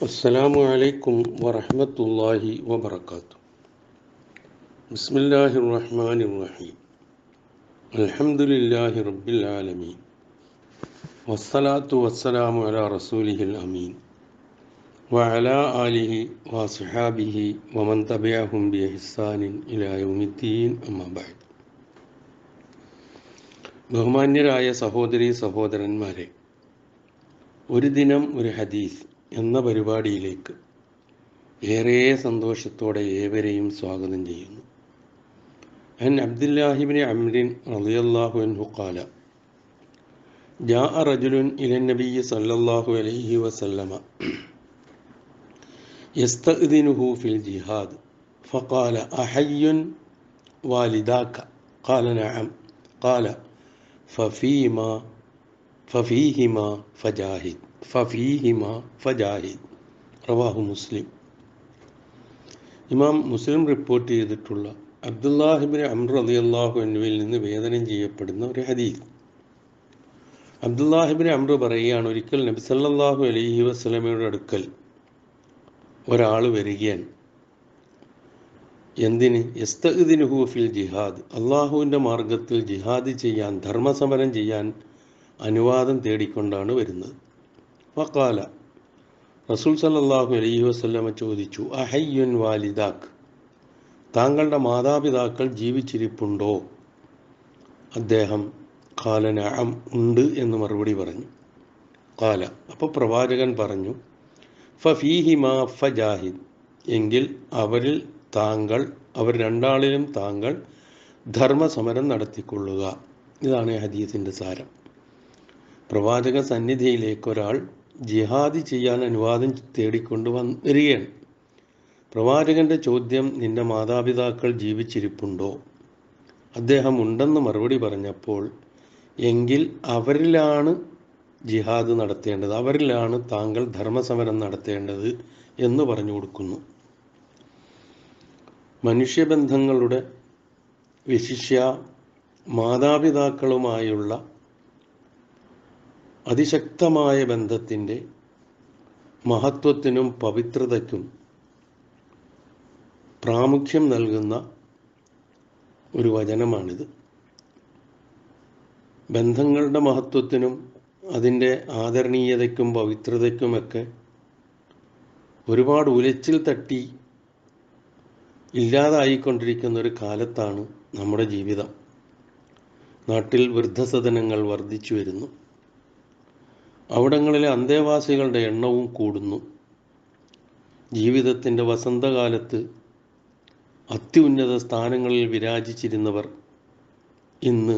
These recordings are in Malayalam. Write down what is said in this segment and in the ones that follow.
السلام عليكم ورحمة الله وبركاته بسم الله الرحمن الرحيم الحمد لله رب العالمين والصلاة والسلام على رسوله الأمين وعلى آله وصحابه ومن تبعهم بإحسان إلى يوم الدين أما بعد ബഹുമാന്യരായ സഹോദരി സഹോദരന്മാരെ ഒരു ദിനം ഒരു ഹദീസ് എന്ന പരിപാടിയിലേക്ക് ഏറെ സന്തോഷത്തോടെ ഏവരെയും സ്വാഗതം ചെയ്യുന്നു അൻ അബ്ദുല്ലാഹിബിന് അമ്രിൻ റളിയല്ലാഹു അൻഹു ഖാല جاء رجل إلى النبي صلى الله عليه وسلم يستأذنه في الجهاد فقال أحي والداك قال نعم قال ففيما ففيهما فجاهد ഫഫീഹിമ ഫജാഹിദ് റവാഹു മുസ്ലിം. ഇമാം മുസ്ലിം റിപ്പോർട്ട് ചെയ്തിട്ടുള്ള അബ്ദുല്ലാഹിബിൻ അമ്ര അലി അള്ളാഹു എന്നിവയിൽ നിന്ന് വേദനം ചെയ്യപ്പെടുന്ന ഒരു ഹദീസ്. അബ്ദുല്ലാഹിബിൻ അമ്ര പറയുകയാണ് ഒരിക്കൽ നബി സല്ലല്ലാഹു അലൈഹി വസ്ലമയുടെ അടുക്കൽ ഒരാൾ വരികയാണ്. എന്തിന്? എസ്തഇദിനുഹു ഫിൽ ജിഹാദ്. അള്ളാഹുവിന്റെ മാർഗത്തിൽ ജിഹാദ് ചെയ്യാൻ ധർമ്മസമരം ചെയ്യാൻ അനുവാദം തേടിക്കൊണ്ടാണ് വരുന്നത്. ഫക്കാല റസൂൽ സല്ലാഹു അലൈഹി വസ്ലമ ചോദിച്ചു അഹയ്യുൻ വാലിദാക്ക്? താങ്കളുടെ മാതാപിതാക്കൾ ജീവിച്ചിരിപ്പുണ്ടോ? അദ്ദേഹം കാലനാം ഉണ്ട് എന്ന് മറുപടി പറഞ്ഞു. കാല അപ്പോൾ പ്രവാചകൻ പറഞ്ഞു ഫീഹിമ ഫജാഹിദ്. എങ്കിൽ അവരിൽ താങ്കൾ അവർ രണ്ടാളിലും താങ്കൾ ധർമ്മസമരം നടത്തിക്കൊള്ളുക. ഇതാണ് ഹദീസിന്റെ സാരം. പ്രവാചക സന്നിധിയിലേക്ക് ഒരാൾ ജിഹാദി ചെയ്യാൻ അനുവാദം തേടിക്കൊണ്ട് വരികയാണ് പ്രവാചകന്റെ ചോദ്യം നിന്റെ മാതാപിതാക്കൾ ജീവിച്ചിരിപ്പുണ്ടോ? അദ്ദേഹം ഉണ്ടെന്ന് മറുപടി പറഞ്ഞപ്പോൾ എങ്കിൽ അവരിലാണ് ജിഹാദ് നടത്തേണ്ടത് അവരിലാണ് താങ്കൾ ധർമ്മസമരം നടത്തേണ്ടത് എന്ന് പറഞ്ഞു കൊടുക്കുന്നു. മനുഷ്യബന്ധങ്ങളുടെ വിശിഷ്യ മാതാപിതാക്കളുമായുള്ള അതിശക്തമായ ബന്ധത്തിന്റെ മഹത്വത്തിനും പവിത്രതയ്ക്കും പ്രാമുഖ്യം നൽകുന്ന ഒരു വചനമാണിത്. ബന്ധങ്ങളുടെ മഹത്വത്തിനും അതിന്റെ ആദരണീയതയ്ക്കും പവിത്രതയ്ക്കുമൊക്കെ ഒരുപാട് ഉലച്ചിൽ തട്ടി ഇല്ലാതായിക്കൊണ്ടിരിക്കുന്ന ഒരു കാലത്താണ് നമ്മുടെ ജീവിതം. നാട്ടിൽ വൃദ്ധസദനങ്ങൾ വർദ്ധിച്ചു വരുന്നു. അവിടങ്ങളിലെ അന്തേവാസികളുടെ എണ്ണവും കൂടുന്നു. ജീവിതത്തിന്റെ വസന്തകാലത്ത് അത്യുന്നത സ്ഥാനങ്ങളിൽ വിരാജിച്ചിരുന്നവർ ഇന്ന്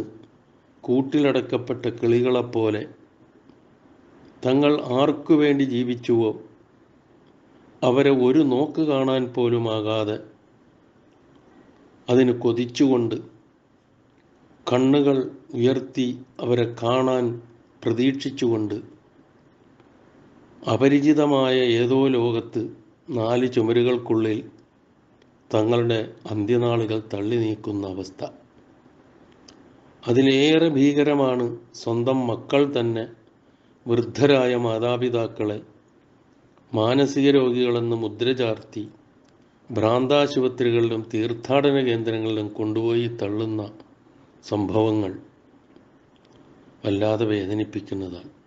കൂട്ടിലടക്കപ്പെട്ട കിളികളെപ്പോലെ തങ്ങൾ ആർക്കു വേണ്ടി ജീവിച്ചുവോ അവരെ ഒരു നോക്ക് കാണാൻ പോലും ആകാതെ അതിന് കൊതിച്ചുകൊണ്ട് കണ്ണുകൾ ഉയർത്തി അവരെ കാണാൻ പ്രതീക്ഷിച്ചുകൊണ്ട് അപരിചിതമായ ഏതോ ലോകത്ത് നാല് ചുമരുകൾക്കുള്ളിൽ തങ്ങളുടെ അന്ത്യനാളുകൾ തള്ളി നീക്കുന്ന അവസ്ഥ. അതിലേറെ ഭീകരമാണ് സ്വന്തം മക്കൾ തന്നെ വൃദ്ധരായ മാതാപിതാക്കളെ മാനസിക രോഗികളെന്ന് മുദ്ര ചാർത്തി ഭ്രാന്താശുപത്രികളിലും തീർത്ഥാടന കേന്ദ്രങ്ങളിലും കൊണ്ടുപോയി തള്ളുന്ന സംഭവങ്ങൾ വല്ലാതെ വേദനിപ്പിക്കുന്നതാണ്.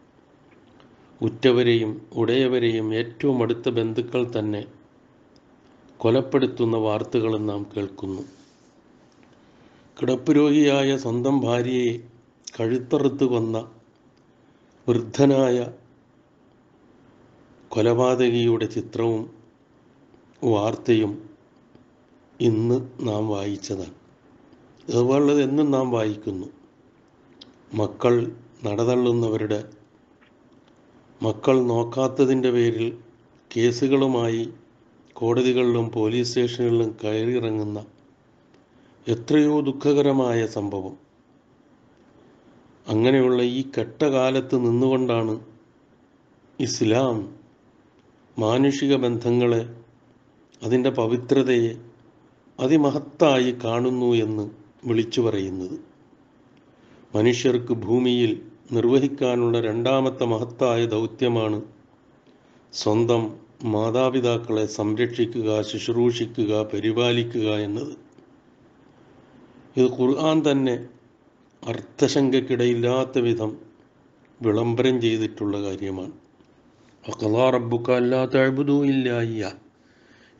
ഉറ്റവരെയും ഉടയവരെയും ഏറ്റവും അടുത്ത ബന്ധുക്കൾ തന്നെ കൊലപ്പെടുത്തുന്ന വാർത്തകളും നാം കേൾക്കുന്നു. കിടപ്പുരോഗിയായ സ്വന്തം ഭാര്യയെ കഴുത്തറുത്ത് കൊന്ന വൃദ്ധനായ കൊലപാതകിയുടെ ചിത്രവും വാർത്തയും ഇന്ന് നാം വായിച്ചതാണ്. അതുപോലുള്ളത് എന്നും നാം വായിക്കുന്നു. മക്കൾ നടതള്ളുന്നവരുടെ മക്കൾ നോക്കാത്തതിന്റെ പേരിൽ കേസുകളുമായി കോടതികളിലും പോലീസ് സ്റ്റേഷനുകളിലും കയറിയിറങ്ങുന്ന എത്രയോ ദുഃഖകരമായ സംഭവം. അങ്ങനെയുള്ള ഈ കെട്ടകാലത്ത് നിന്നുകൊണ്ടാണ് ഇസ്ലാം മാനുഷിക ബന്ധങ്ങളെ അതിന്റെ പവിത്രതയെ അതിമഹത്തായി കാണുന്നു എന്ന് വിളിച്ചു പറയുന്നത്. മനുഷ്യർക്ക് ഭൂമിയിൽ നിർവഹിക്കാനുള്ള രണ്ടാമത്തെ മഹത്തായ ദൗത്യമാണ് സ്വന്തം മാതാപിതാക്കളെ സംരക്ഷിക്കുക ശുശ്രൂഷിക്കുക പരിപാലിക്കുക എന്നത്. ഇത് ഖുർആൻ തന്നെ അർത്ഥശങ്കയ്ക്കിടയില്ലാത്ത വിധം വിളംബരം ചെയ്തിട്ടുള്ള കാര്യമാണ്. അക്കലാ റബ്ബുക്ക അല്ലാത്ത അഴുബുദൂ ഇല്ലായ്യ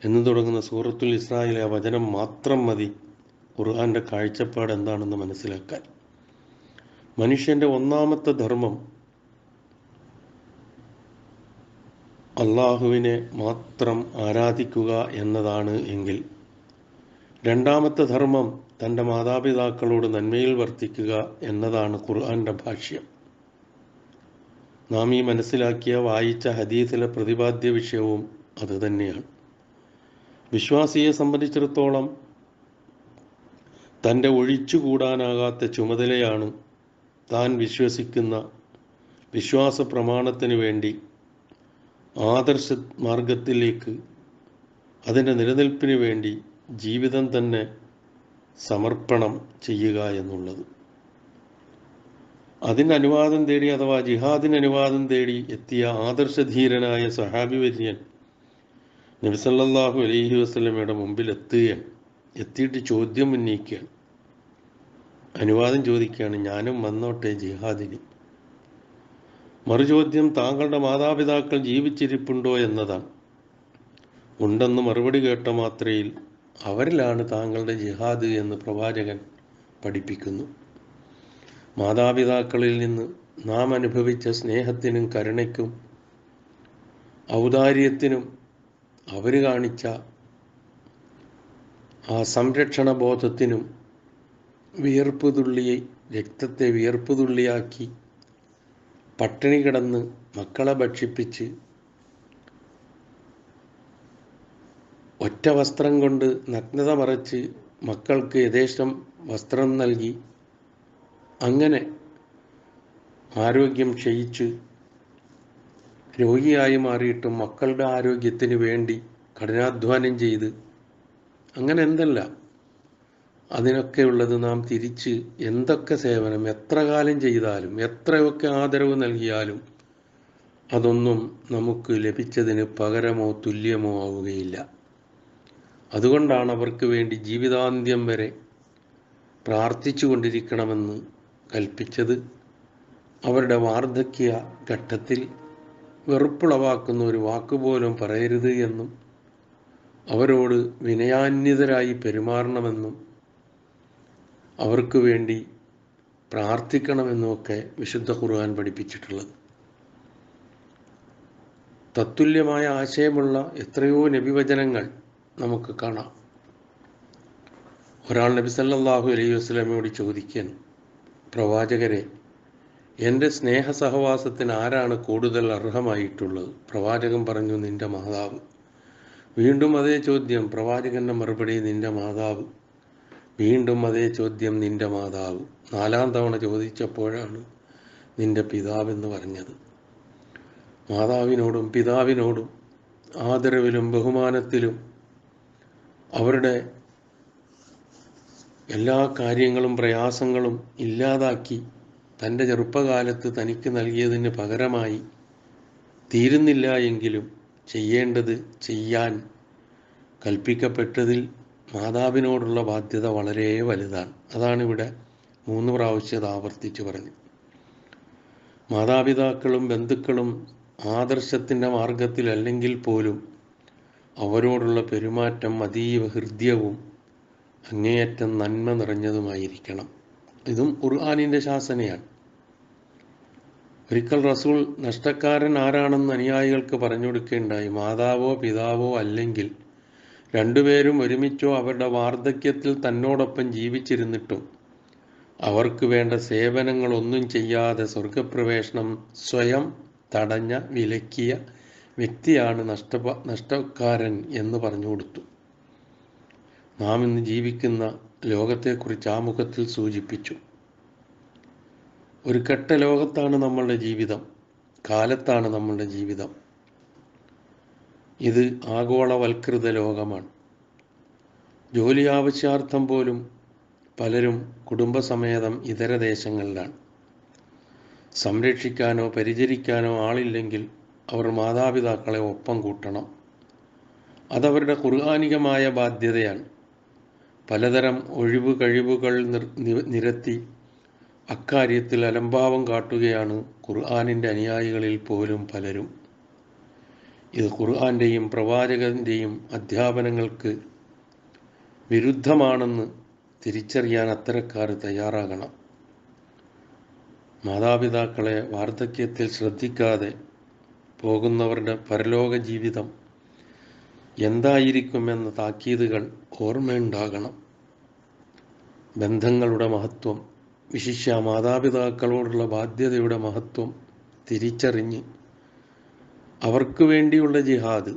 എന്ന് തുടങ്ങുന്ന സൂറത്തുൽ ഇസ്രായിലെ വചനം മാത്രം മതി ഖുർആന്റെ കാഴ്ചപ്പാട് എന്താണെന്ന് മനസ്സിലാക്കാൻ. മനുഷ്യന്റെ ഒന്നാമത്തെ ധർമ്മം അള്ളാഹുവിനെ മാത്രം ആരാധിക്കുക എന്നതാണ് എങ്കിൽ രണ്ടാമത്തെ ധർമ്മം തന്റെ മാതാപിതാക്കളോട് നന്മയിൽ വർത്തിക്കുക എന്നതാണ് ഖുർആന്റെ ഭാഷ്യം. നാം ഈ മനസ്സിലാക്കിയ വായിച്ച ഹദീസിലെ പ്രതിപാദ്യ വിഷയവും അതുതന്നെയാണ് വിശ്വാസിയെ സംബന്ധിച്ചിടത്തോളം തന്റെ ഒഴിച്ചുകൂടാനാകാത്ത ചുമതലയാണ് താൻ വിശ്വസിക്കുന്ന വിശ്വാസ പ്രമാണത്തിന് വേണ്ടി ആദർശ മാർഗത്തിലേക്ക് അതിന്റെ നിലനിൽപ്പിന് വേണ്ടി ജീവിതം തന്നെ സമർപ്പണം ചെയ്യുക എന്നുള്ളത്. അതിന് അനുവാദം തേടി അഥവാ ജിഹാദിന് അനുവാദം തേടി എത്തിയ ആദർശധീരനായ സഹാബി വര്യൻ നബിസല്ലാഹു അലൈഹി വസ്ലമയുടെ മുമ്പിൽ എത്തുകയാണ്. എത്തിയിട്ട് ചോദ്യം ഉന്നയിക്കുകയാണ്. അനുവാദം ചോദിക്കുകയാണ് ഞാനും വന്നോട്ടെ ജിഹാദിനി. മറുചോദ്യം താങ്കളുടെ മാതാപിതാക്കൾ ജീവിച്ചിരിപ്പുണ്ടോ എന്നതാണ്. ഉണ്ടെന്ന് മറുപടി കേട്ട മാത്രയിൽ അവരിലാണ് താങ്കളുടെ ജിഹാദ് എന്ന് പ്രവാചകൻ പഠിപ്പിക്കുന്നു. മാതാപിതാക്കളിൽ നിന്ന് നാം അനുഭവിച്ച സ്നേഹത്തിനും കരുണയ്ക്കും ഔദാര്യത്തിനും അവർ കാണിച്ച ആ സംരക്ഷണ ബോധത്തിനും വിയർപ്പ് തുള്ളിയെ രക്തത്തെ വിയർപ്പ് തുള്ളിയാക്കി പട്ടിണി കിടന്ന് മക്കളെ ഭക്ഷിപ്പിച്ച് ഒറ്റ വസ്ത്രം കൊണ്ട് നഗ്നത മറച്ച് മക്കൾക്ക് യഥേഷ്ടം വസ്ത്രം നൽകി അങ്ങനെ ആരോഗ്യം ക്ഷയിച്ച് രോഗിയായി മാറിയിട്ടും മക്കളുടെ ആരോഗ്യത്തിന് വേണ്ടി കഠിനാധ്വാനം ചെയ്ത് അങ്ങനെ എന്തല്ല അതിനൊക്കെ ഉള്ളത് നാം തിരിച്ച് എന്തൊക്കെ സേവനം എത്ര കാലം ചെയ്താലും എത്രയൊക്കെ ആദരവ് നൽകിയാലും അതൊന്നും നമുക്ക് ലഭിച്ചതിന് പകരമോ തുല്യമോ ആവുകയില്ല. അതുകൊണ്ടാണ് അവർക്ക് വേണ്ടി ജീവിതാന്ത്യം വരെ പ്രാർത്ഥിച്ചു കൊണ്ടിരിക്കണമെന്ന് കൽപ്പിച്ചത്. അവരുടെ വാർദ്ധക്യ ഘട്ടത്തിൽ വെറുപ്പുളവാക്കുന്ന ഒരു വാക്കുപോലും പറയരുത് എന്നും അവരോട് വിനയാന്വിതരായി പെരുമാറണമെന്നും അവർക്ക് വേണ്ടി പ്രാർത്ഥിക്കണമെന്നുമൊക്കെ വിശുദ്ധ ഖുർആൻ പഠിപ്പിച്ചിട്ടുള്ളത്. തത്തുല്യമായ ആശയമുള്ള എത്രയോ നബിവചനങ്ങൾ നമുക്ക് കാണാം. ഒരാൾ നബി സല്ലാഹു അലൈഹി വസ്ലമയോട് ചോദിക്കാൻ പ്രവാചകരെ എന്റെ സ്നേഹ സഹവാസത്തിന് ആരാണ് കൂടുതൽ അർഹമായിട്ടുള്ളത്? പ്രവാചകൻ പറഞ്ഞു നിന്റെ മാതാവ്. വീണ്ടും അതേ ചോദ്യം പ്രവാചകന്റെ മറുപടി നിന്റെ മാതാവ്. വീണ്ടും അതേ ചോദ്യം നിന്റെ മാതാവ് നാലാം തവണ ചോദിച്ചപ്പോഴാണ് നിന്റെ പിതാവെന്ന് പറഞ്ഞത്. മാതാവിനോടും പിതാവിനോടും ആദരവിലും ബഹുമാനത്തിലും അവരുടെ എല്ലാ കാര്യങ്ങളും പ്രയാസങ്ങളും ഇല്ലാതാക്കി തന്റെ ചെറുപ്പകാലത്ത് തനിക്ക് നൽകിയതിന് പകരമായി തീരുന്നില്ല എങ്കിലും ചെയ്യേണ്ടത് ചെയ്യാൻ കൽപ്പിക്കപ്പെട്ടതിൽ മാതാവിനോടുള്ള ബാധ്യത വളരെ വലുതാണ്. അതാണ് ഇവിടെ മൂന്ന് പ്രാവശ്യം ആവർത്തിച്ച് പറഞ്ഞു. മാതാപിതാക്കളും ബന്ധുക്കളും ആദർശത്തിന്റെ മാർഗത്തിലല്ലെങ്കിൽ പോലും അവരോടുള്ള പെരുമാറ്റം അതീവ ഹൃദ്യവും അങ്ങേയറ്റം നന്മ നിറഞ്ഞതുമായിരിക്കണം. ഇതും ഖുർആാനിന്റെ ശാസനയാണ്. ഒരിക്കൽ റസൂൾ നഷ്ടക്കാരൻ ആരാണെന്ന് അനുയായികൾക്ക് പറഞ്ഞു കൊടുക്കുകയുണ്ടായി മാതാവോ പിതാവോ അല്ലെങ്കിൽ രണ്ടുപേരും ഒരുമിച്ചോ അവരുടെ വാർദ്ധക്യത്തിൽ തന്നോടൊപ്പം ജീവിച്ചിരുന്നിട്ടും അവർക്ക് വേണ്ട സേവനങ്ങളൊന്നും ചെയ്യാതെ സ്വർഗപ്രവേശനം സ്വയം തടഞ്ഞ വിലക്കിയ വ്യക്തിയാണ് നഷ്ട നഷ്ടക്കാരൻ എന്ന് പറഞ്ഞു കൊടുത്തു. നാം ഇന്ന് ജീവിക്കുന്ന ലോകത്തെക്കുറിച്ച് ആമുഖത്തിൽ സൂചിപ്പിച്ചു. ഒരു കെട്ട ലോകത്താണ് നമ്മളുടെ ജീവിതം. കാലത്താണ് നമ്മളുടെ ജീവിതം. ഇത് ആഗോളവൽകൃത ലോകമാണ്. ജോലി ആവശ്യാർത്ഥം പോലും പലരും കുടുംബസമേതം ഇതര ദേശങ്ങളിലാണ്. സംരക്ഷിക്കാനോ പരിചരിക്കാനോ ആളില്ലെങ്കിൽ അവർ മാതാപിതാക്കളെ ഒപ്പം കൂട്ടണം. അതവരുടെ കുർഹാനികമായ ബാധ്യതയാണ്. പലതരം ഒഴിവ് കഴിവുകൾ നിരത്തി അക്കാര്യത്തിൽ അലംഭാവം കാട്ടുകയാണ് ഖുർആാനിന്റെ അനുയായികളിൽ പോലും പലരും. ഇത് ഖുർആാന്റെയും പ്രവാചകന്റെയും അധ്യാപനങ്ങൾക്ക് വിരുദ്ധമാണെന്ന് തിരിച്ചറിയാൻ അത്തരക്കാർ തയ്യാറാകണം. മാതാപിതാക്കളെ വാർദ്ധക്യത്തിൽ ശ്രദ്ധിക്കാതെ പോകുന്നവരുടെ പരലോക ജീവിതം എന്തായിരിക്കുമെന്ന താക്കീതുകൾ ഓർമ്മയുണ്ടാകണം. ബന്ധങ്ങളുടെ മഹത്വം വിശിഷ്യ മാതാപിതാക്കളോടുള്ള ബാധ്യതയുടെ മഹത്വം തിരിച്ചറിഞ്ഞ് അവർക്ക് വേണ്ടിയുള്ള ജിഹാദ്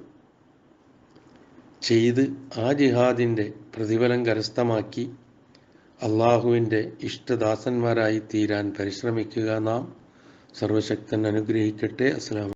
ചെയ്ത് ആ ജിഹാദിന്റെ പ്രതിഫലം കരസ്ഥമാക്കി അള്ളാഹുവിന്റെ ഇഷ്ടദാസന്മാരായി തീരാൻ പരിശ്രമിക്കുക നാം സർവശക്തൻ അനുഗ്രഹിക്കട്ടെ. അസ്സലാം